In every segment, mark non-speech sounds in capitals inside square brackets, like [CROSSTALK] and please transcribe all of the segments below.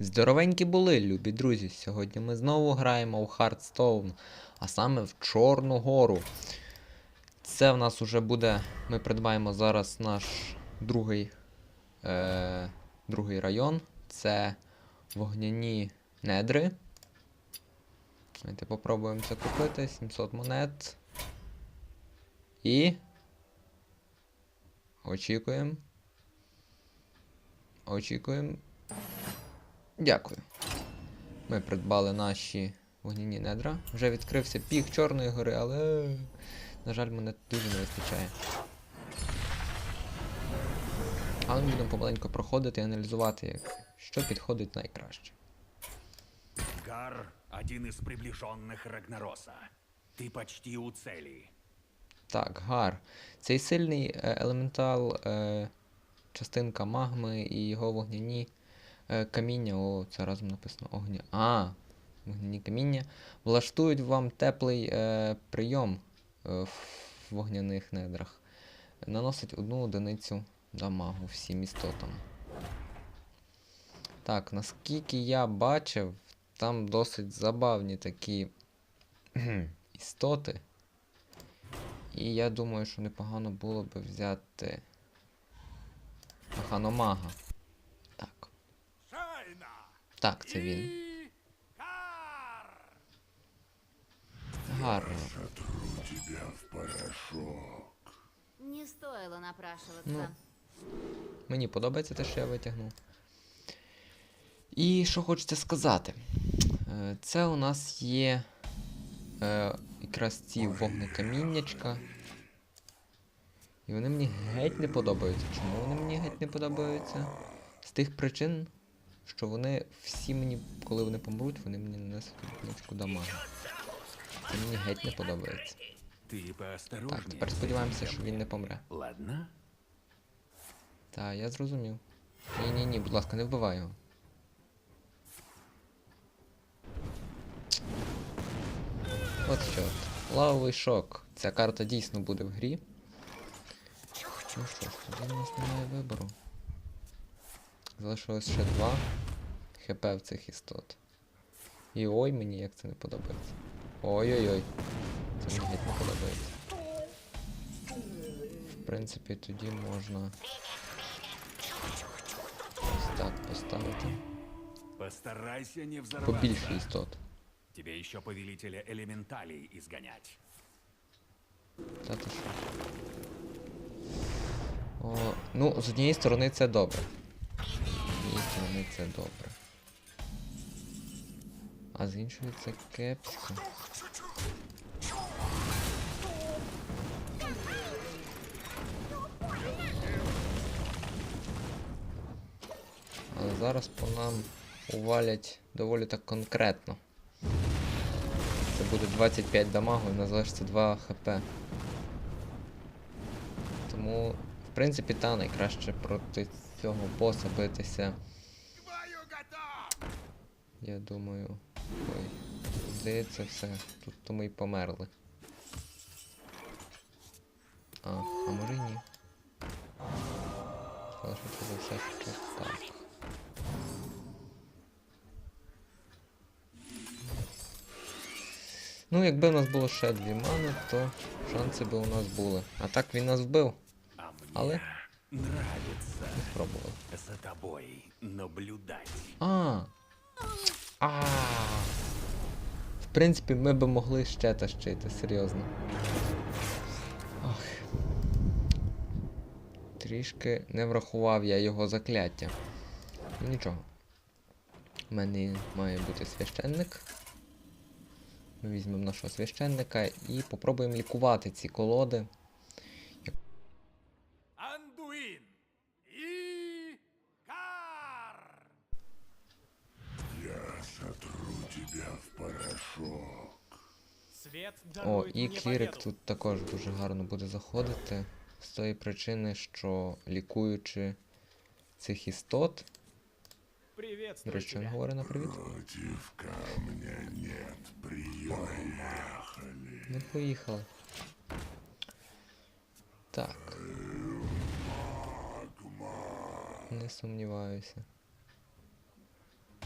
Здоровенькі були, любі друзі. Сьогодні ми знову граємо в Hearthstone, а саме в Чорну Гору. Це в нас уже буде. Ми придбаємо зараз наш другий, е, другий район. Це вогняні недри. Давайте попробуємо це купити. 700 монет. І. Очікуємо. Очікуємо. Дякую. Ми придбали наші вогняні недра. Вже відкрився пік Чорної гори, але. На жаль, мене дуже не вистачає. Але ми будемо помаленьку проходити і аналізувати, як, що підходить найкраще. Гар — один из приближенных Рагнароса. Ты почти у цели. Так, гар. Цей сильний е, елементал, е, частинка магми і його вогняні каміння. О, це разом написано огня. А, вогняні каміння. Влаштують вам теплий е, прийом е, в вогняних недрах. Наносить одну одиницю дамагу всім істотам. Так, наскільки я бачив, там досить забавні такі [CLEARS THROAT] істоти. І я думаю, що непогано було би взяти Ханомага. Так. Це він. Гар! Гарно. Не стоило напрашиваться. Ну. Мені подобається те, що я витягнув. І що хочеться сказати? Е, Це у нас є е, якраз ці вогнекаміннячка. І вони мені геть не подобаються. Чому вони мені геть не подобаються? З тих причин, що вони всі мені, коли вони помруть, вони мені нанесуть одиничку дамагу. Це мені геть не подобається. Так, тепер сподіваємося, що він не помре. Ладно? Так, я зрозумів. Ні, ні, ні, будь ласка, не вбивай його. От що. от. Лавовий шок. Ця карта дійсно буде в грі. Ну що ж, тоді в нас немає вибору. Залишилось ще два хп в цих істот. І ой, мені як це не подобається. Ой-ой-ой. Це мені не подобається. В принципі, тоді можна ось так поставити. Постарайся не взорваться. Побільше істот. Тебе еще повелителя элементалей изгонять. Та ти що? О, ну, з однієї сторони це добре. Сторони це добре. А з іншої це кепсько. Але зараз по нам увалять доволі так конкретно. Це буде 25 дамагу і залишиться 2 хп. Тому, в принципі, та найкраще проти цього боса битися. Я думаю. Ой. Здається, все. Тут то ми й померли. А, а може й ні. Але що це за все що так. Ну, якби у нас було ще дві мани, то шанси би у нас були. А так він нас вбив. Але нравится спробував. за тобой наблюдать. А. А. В принципі, ми би могли ще тащити, серйозно. Ох. Трішки не врахував я його закляття. Нічого. У мене має бути священник. Ми візьмемо нашого священника і попробуємо лікувати ці колоди. Андуин! И... Гар! Свет О, і клірик тут також дуже гарно буде заходити. З тої причини, що лікуючи цих істот. До речі, він говорить на привіт. Ну, поїхали. Так. Не сумніваюся.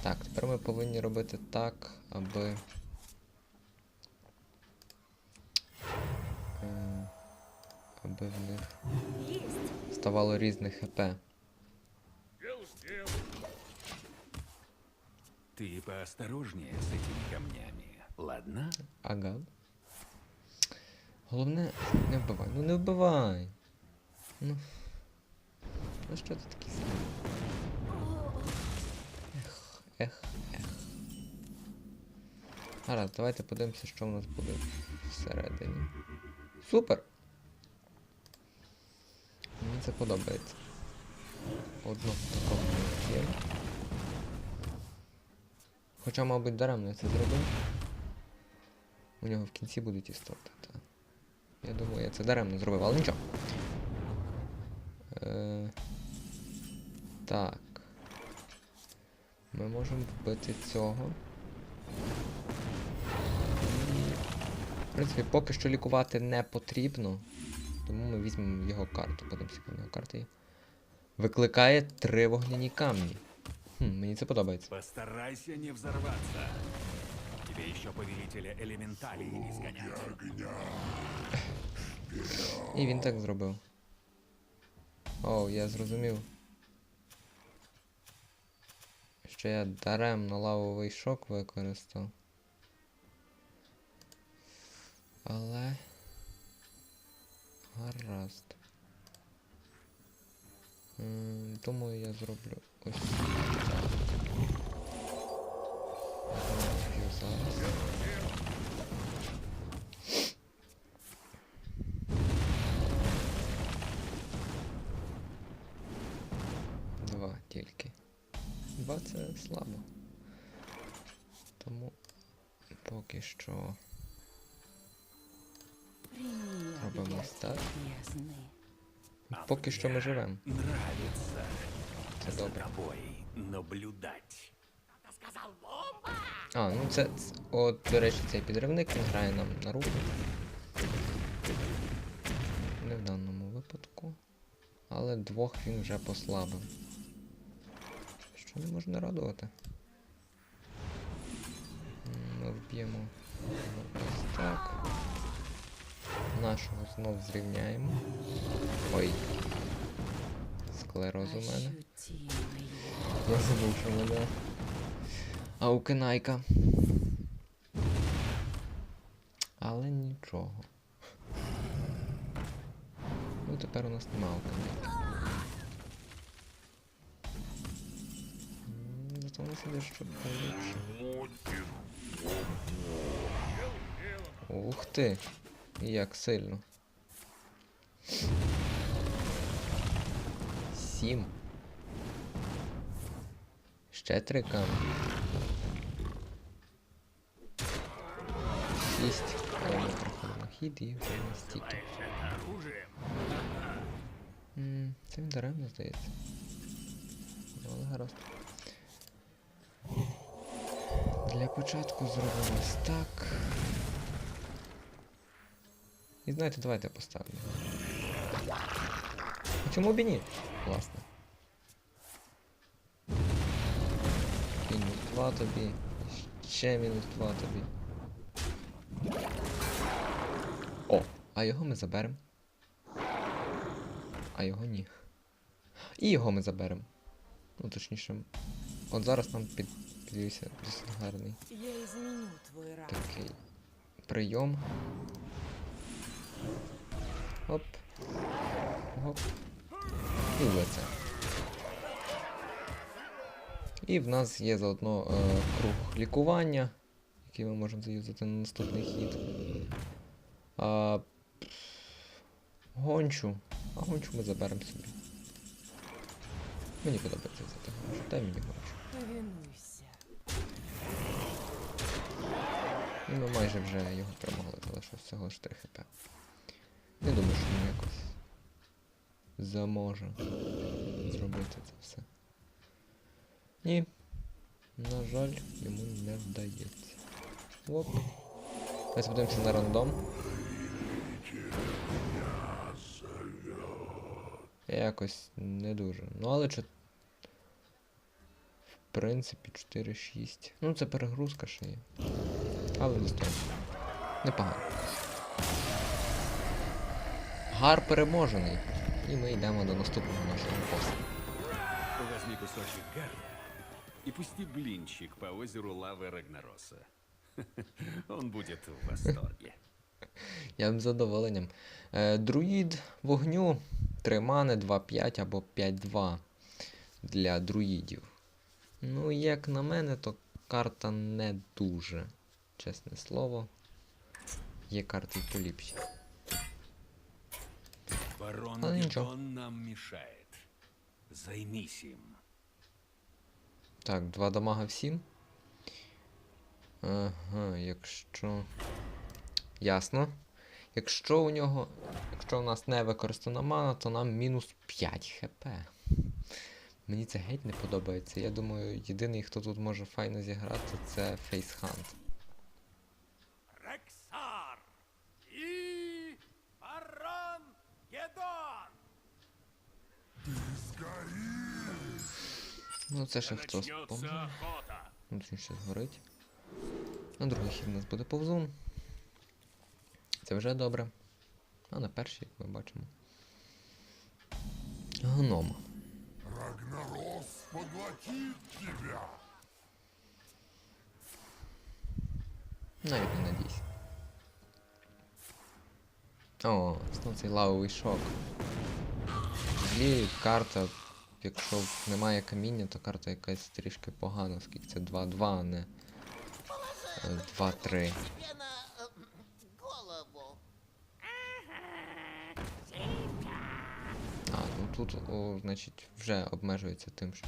Так, тепер ми повинні робити так, аби. Е, аби в них ставало різних ХП. Ты поосторожнее с этими камнями, ладно? Ага. Головне, не вбивай. Ну не вбивай. Ну. Ну що ти такий сильний? Ех, ех. Гаразд, давайте подивимося, що в нас буде всередині. Супер! Мені це подобається. Одну такого не. Хоча, мабуть, даремно я це зробив. У нього в кінці будуть істоти. Та. Я думаю, я це даремно зробив, але нічого. Е, так. Ми можемо вбити цього. В принципі, поки що лікувати не потрібно. Тому ми візьмемо його карту. Подивимося, яка в нього карта є. Викликає три вогняні камні. Хм, мені це подобається. Постарайся не взорваться. Тебе еще повелителя элементалей изгонять. І він так зробив. О, я зрозумів. Що я даремно лавовий шок використав. Але. Гаразд. Думаю, я зроблю ось зараз. Поки що робимо так. Поки що ми живемо. Це добре. А, ну це, от, до речі, цей підривник він грає нам на руку. Не в даному випадку. Але двох він вже послабив. Що не можна радувати. Вб'ємо ось так. Нашого знов зрівняємо. Ой. Склероз у мене. Я забув, що мене. Аукенайка. Але нічого. Ну тепер у нас нема аукенайки. Зато у нас іде що получше. Ух ти! Як сильно. Сім. Ще три камні. Шість. Але ми хід і вже не стільки. Це він даремно здається. Ну, але гаразд. Для початку зробимо так. І знаєте, давайте я поставлю. А чому б і ні? Власне. Мінус 2 тобі. і Ще мінус 2 тобі. О, а його ми заберемо. А його ні. І його ми заберемо. Ну, точніше. От зараз нам під, підвівся досить гарний Я изменю твой ранг. такий прийом. Оп. Гоп. І в лице. І в нас є заодно е, круг лікування, який ми можемо заюзати на наступний хід. А, гончу. А гончу ми заберемо собі. Мені подобається взяти гончу. Дай мені гончу. І ми майже вже його перемогли, залишилось всього 3 хп. Не думаю, що він якось заможе зробити це все. Ні. На жаль, йому не вдається. Оп. Давайте подивимося на рандом. Якось не дуже. Ну але чи. В принципі, 4-6. Ну, це перегрузка ще є. Але достойно. Непогано. Гар переможений. І ми йдемо до наступного нашого боса. Возьми кусочек гарда и пусти блинчик по озеру лавы Рагнароса. [LAUGHS] Он будет в восторге. [LAUGHS] Я б з задоволенням. Е, друїд вогню 3 мани 2-5 або 5-2 для друїдів. Ну, як на мене, то карта не дуже. Чесне слово. Є карти поліпші. Барон А, ничего. Гедон нам мешает. Займись им. Так, 2 дамага всім. Ага, якщо. Ясно. Якщо у нього. Якщо у нас не використана мана, то нам мінус 5 хп. Мені це геть не подобається. Я думаю, єдиний, хто тут може файно зіграти, це Фейсхант. Рексар и Барон Гедон! Ну, це ще хто охота! Ну, тут він ще згорить. На другий хід у нас буде повзун. Це вже добре. А на перший, як ми бачимо. Гном. Рагнарос тебя! Навіть не надійся. О, знов цей лавовий шок. Взагалі карта, якщо немає каміння, то карта якась трішки погана, оскільки це 2-2, а не е, 2-3. тебе на э, голову. А, ну тут, о, значить, вже обмежується тим, що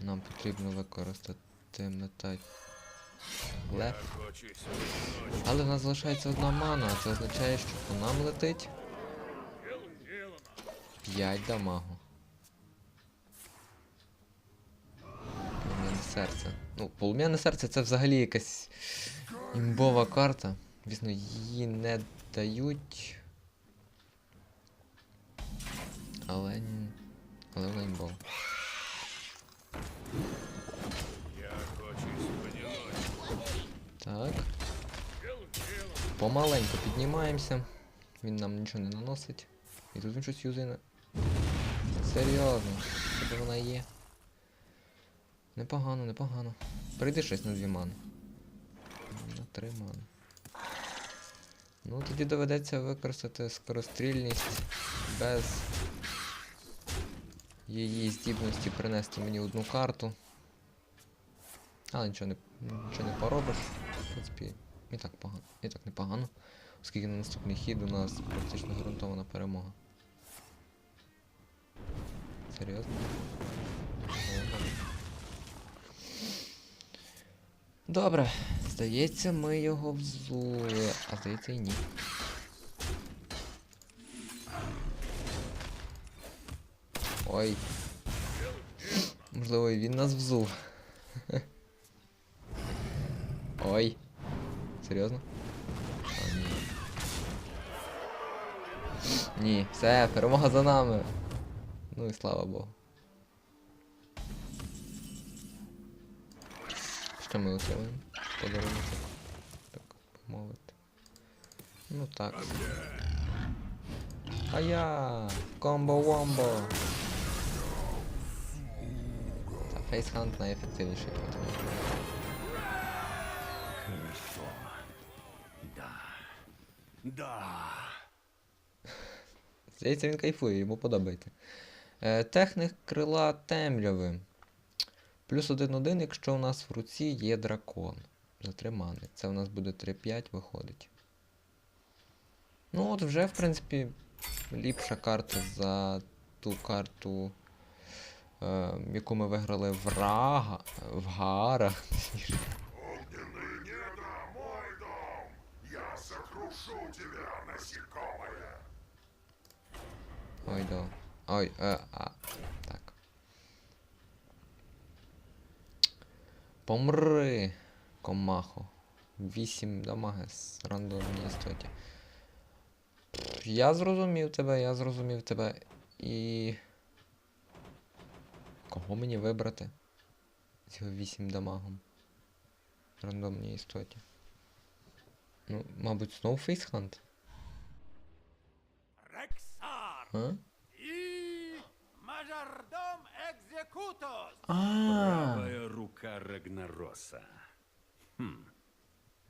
нам потрібно використати метать лев. Але в нас залишається одна мана, а це означає, що по нам летить 5 дамагу. Полум'яне серце. Ну, полум'яне серце це взагалі якась імбова карта. Звісно, її не дають. Але. Але вона імбова. Так. Помаленьку піднімаємося. Він нам нічого не наносить. І тут він щось юзає. Серйозно. Це вона є. Непогано, непогано. Прийди щось на дві мани. На три мани. Ну, тоді доведеться використати скорострільність без її здібності принести мені одну карту. Але нічого не, нічого не поробиш. В принципі, і так погано. І так непогано. Оскільки на наступний хід у нас практично гарантована перемога. Серйозно? Добре, здається, ми його взули, а здається і ні. Ой. Можливо, і він нас взув. Ой. Серйозно? А, ні. Ні, все, перемога за нами. Ну і слава Богу. Що ми отримаємо? Подарунок. Так, помовити. Ну так. А я! Комбо-вомбо! Та фейсхант найефективніший проти нього. Да. Да. Здається, він кайфує, йому подобається. Е, техник крила темряви. Плюс 1-1, якщо у нас в руці є дракон. За три мани. Це у нас буде 3-5 виходить. Ну от вже, в принципі, ліпша карта за ту карту, е, яку ми виграли в Рага. в Гарах. Ой, да. Ой, е, а, так. Помри, комахо. 8 дамаги з рандомній істоті. Я зрозумів тебе, я зрозумів тебе. І. Кого мені вибрати? З його 8 дамагом. Рандомній істоті. Ну, мабуть, знову фейсхант? Рексар А? И мажордом экзекутус. А, Правая рука Рагнароса. Хм.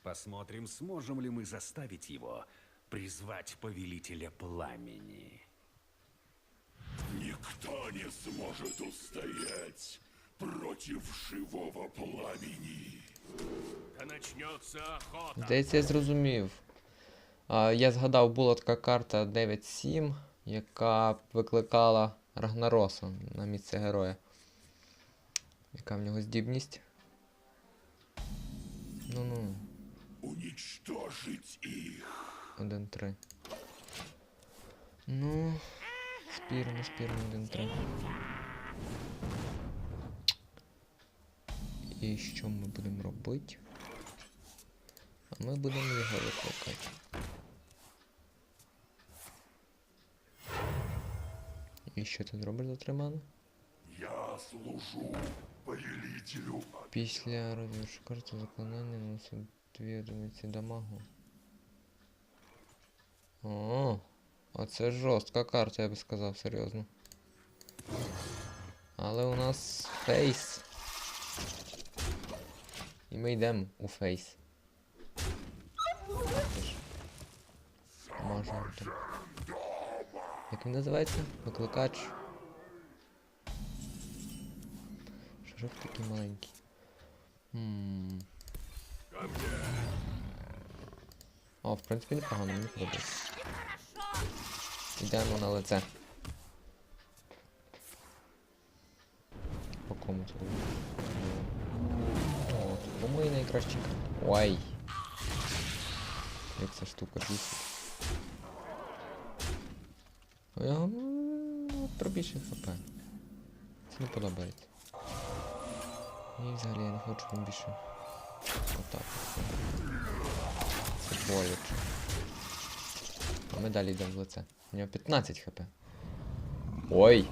Посмотрим, сможем ли мы заставить его призвать повелителя пламени. Никто не сможет устоять против живого пламени. Да начнется охота. здається, я зрозумів. Я згадав, була така карта 9-7, яка викликала Рагнароса на місце героя. Яка в нього здібність? Ну-ну. Уничтожить их. 1-3. Ну. Спірно, спірно, 1-3. І що ми будемо робити? А ми будемо його викликати. І що ти зробиш за три? Я служу повелителю Після розіграшу карти заклинання наносить дві одиниці дамагу. О, оце жорстка карта, я би сказав, серйозно. Але у нас фейс. І ми йдемо у фейс. Можемо там. Як він називається? Викликач. Що такий маленький? Хм. О, в принципі, непогано, мені подобається. Йдемо на лице. По кому це? О, це по-моєму найкращий. Ой. Як ця штука бісить. У нього ну, про хп. Це не подобається. І взагалі я не хочу він більше. Отак. Це боляче. А ми далі йдемо в лице. У нього 15 хп. Ой!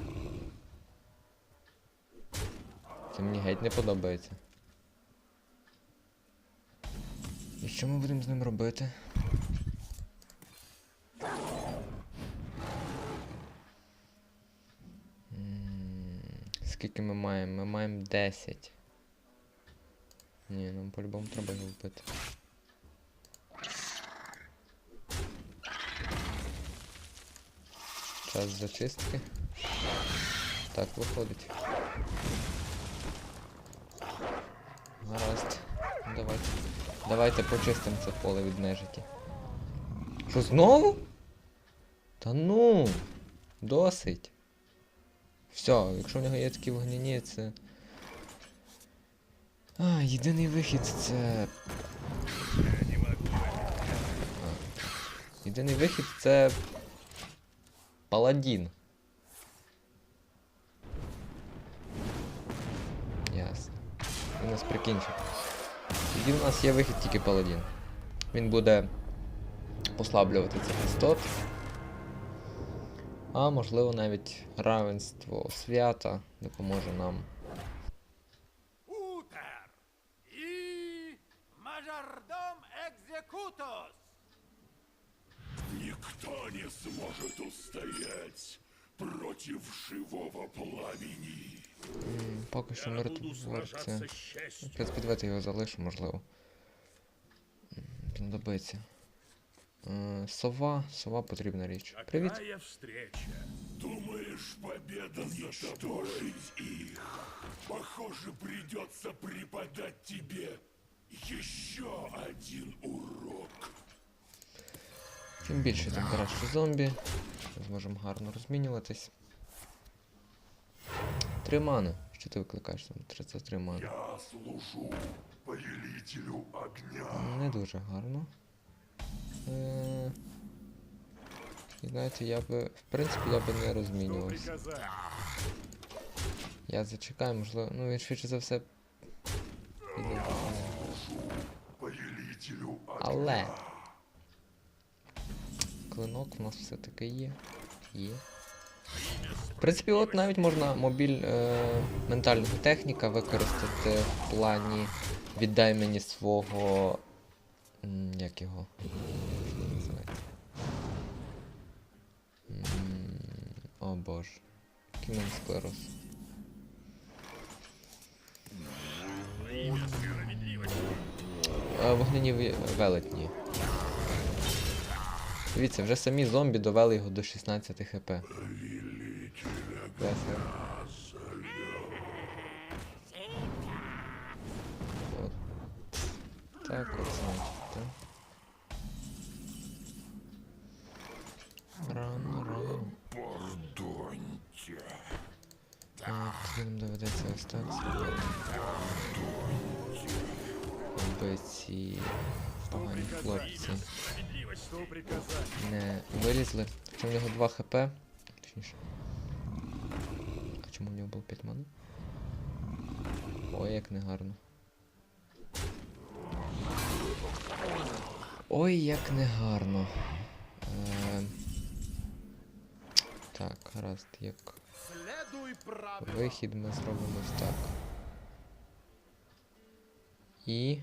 Це мені геть не подобається. І що ми будемо з ним робити? Скільки ми маємо? Ми маємо 10. Ні, нам по-любому треба його вбити. Час зачистки. Так, виходить. Гаразд. Давайте. Давайте почистимо це поле від нежиті. Що знову? Та ну. Досить. Все, якщо в нього є такі вогняні, це. А, єдиний вихід це. Єдиний вихід це. Паладін. Ясно. Він нас прикінчив. Тоді в нас є вихід тільки паладін. Він буде послаблювати цих істот. А можливо навіть равенство свята допоможе нам. Утер и мажордом экзекутус. Никто не сможет устоять против живого пламени. М, Поки що миротворця. Підвати його залишу, можливо. М, Знадобиться. Сова, сова потрібна річ. Привіт. встреча. Думаешь, победа уничтожить их? Похоже, придется преподать тебе еще один урок. Чим більше, тим краще зомбі. Зможемо гарно розмінюватись. Три мани. Що ти викликаєш там? 33 мани. Я служу повелителю огня. Не дуже гарно. Е... І знаєте, я би. В принципі, я би не розмінювався. Я зачекаю, можливо. Ну, він швидше за все. піде. Але. Клинок в нас все-таки є. Є. В принципі, от навіть можна мобіль е, ментального техніка використати в плані віддай мені свого. Як його? О боже. Мене склероз. Вогняні ві- велетні. Дивіться, вже самі зомбі довели його до 16 хп. Так от не вилізли. Хоча в нього 2 хп. Точніше. А чому в нього було 5 мани? Ой, як негарно. Ой, як негарно. Е... Так, гаразд, як. Вихід ми зробимо так. І.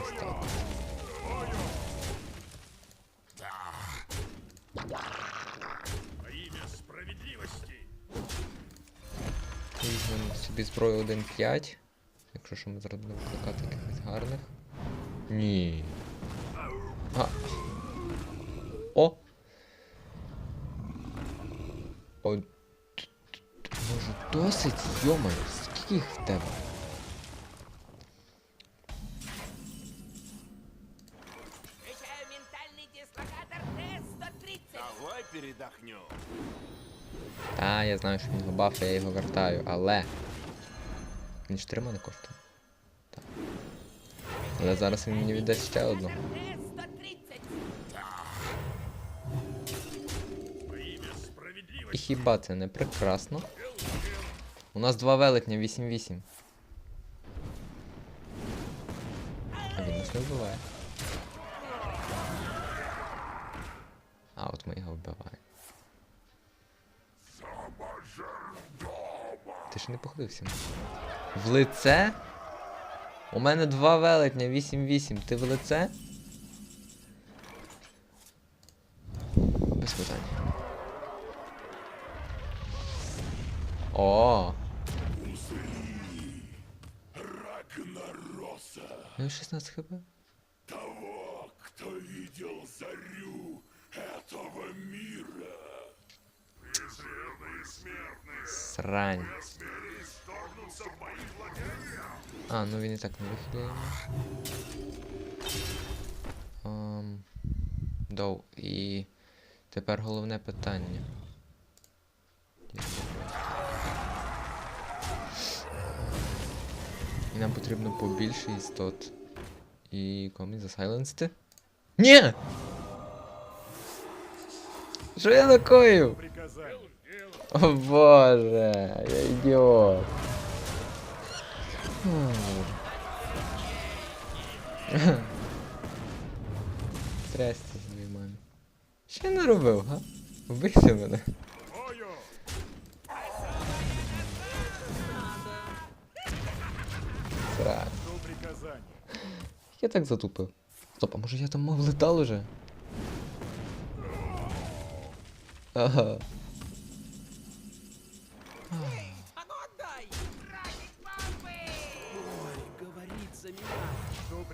Ось так. Візьмемо собі зброю 1.5. Якщо що ми зараз будемо викликати якихось гарних. Ні. А. О! О. Може досить, йомаю, скільки їх в тебе? Передохнем. Та, я знаю, що він його я його вертаю, але. Він 4 мене коштує. Так. Але зараз він мені віддасть ще одного. І хіба це не прекрасно? У нас два велетня 8-8. А він нас не вбиває. А от ми його вбиваємо Ти ж не походився. В лице? У мене два велетня 8-8. Ти в лице? Без питань. О, Рагнароса. ну і 16 хп. Того, кто видел зарю этого мира. Презренные смертные, Срань. А, ну він і так не вихиляємо. Um, Доу. І тепер головне питання. І нам потрібно побільше істот. І комусь засайленсти? Ні! Що я накоїв? О боже, я ідіот. Здрасте, своїй мамі. Що я не робив, га? Вбийте мене. Срань. Я так затупив. Стоп, а може я там мав летал уже? Ага.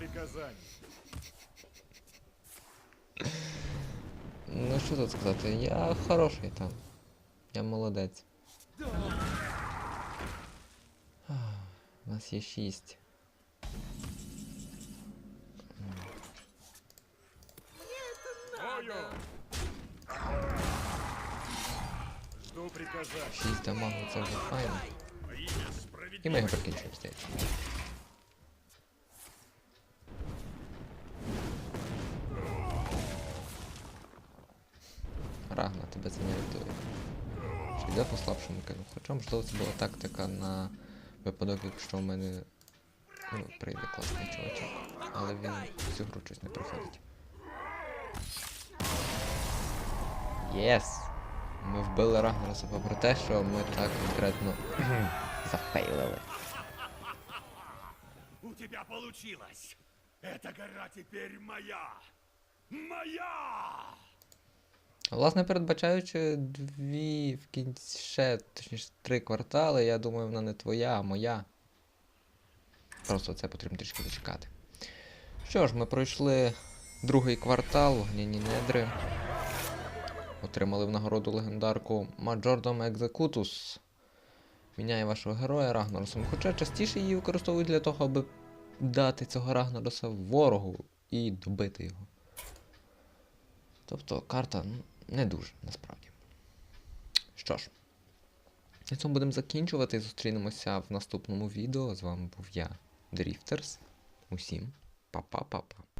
Что приказание? Ну що тут сказати, я хороший там. Я молодець. Ах, У нас є шість. Что приказать? Шість дамагу це вже файно. І ми його прикінчуємо стейдж. Можливо, це була тактика на випадок, якщо в мене ну, прийде класний чувачок. Але він всю гру щось не проходить. Єс! Ми вбили Рагнароса попри те, що ми так конкретно [CLEARS THROAT] зафейлили. У тебя получилось! Эта гора теперь моя! Моя! Власне, передбачаючи дві в кінці ще, точніше, три квартали, я думаю, вона не твоя, а моя. Просто це потрібно трішки зачекати. Що ж, ми пройшли другий квартал, вогняні недри. Отримали в нагороду легендарку Majordom Executus. Міняє вашого героя Рагнаросом. Хоча частіше її використовують для того, аби дати цього Рагнароса ворогу і добити його. Тобто карта ну, не дуже насправді. Що ж, на цьому будемо закінчувати. Зустрінемося в наступному відео. З вами був я, Дріфтерс. Усім па-па-па-па.